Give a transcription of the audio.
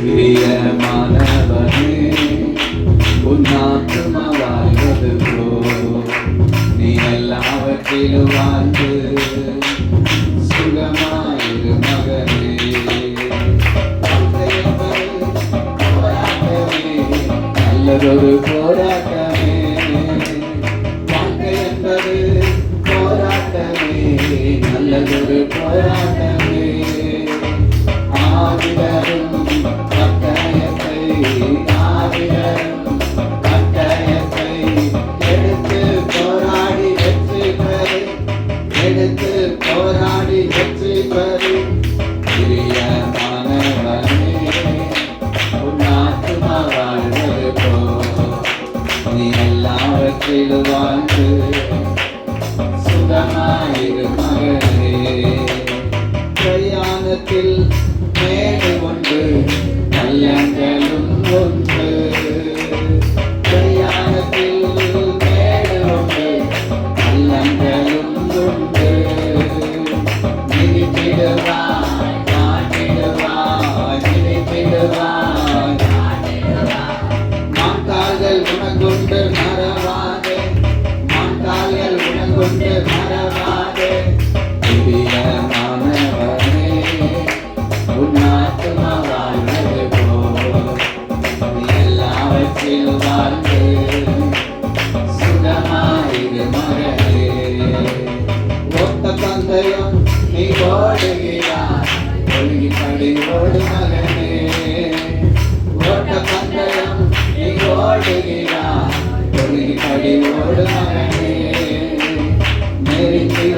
பிரியமானவனே உன் போ நீ எல்லாவற்றிலும் வாழ்ந்து சுகமாயிரு மகனே. நல்லதொரு போராட்டமே. வாழ்க்கை என்பது போராட்டமே. நல்லதொரு போராட்டமே. போராடி வெற்றி பெறு. பிரியமானவனே உன் வாழ்வது போ. நீ எல்லாவற்றிலும் வாழ்ந்து சுகமாயிரு. உணர்கொண்டு மறவாதே. மாந்தாயல் உணர்கொண்டு மறவாதே. பிரியமானவனே உன் ஆத்மா வாழ்வது போல். எல்லாவற்றிலும் வாழ்ந்து சுகமாயிரு மகளே ஒத்த பந்தயம் நீ ஓடுகிறாய் ஒழுகி படி ஓடு மகனே. ஓட்ட பந்தயம் நீ ஓடுகிறாய் அடியோடு மகனே நெருங்கி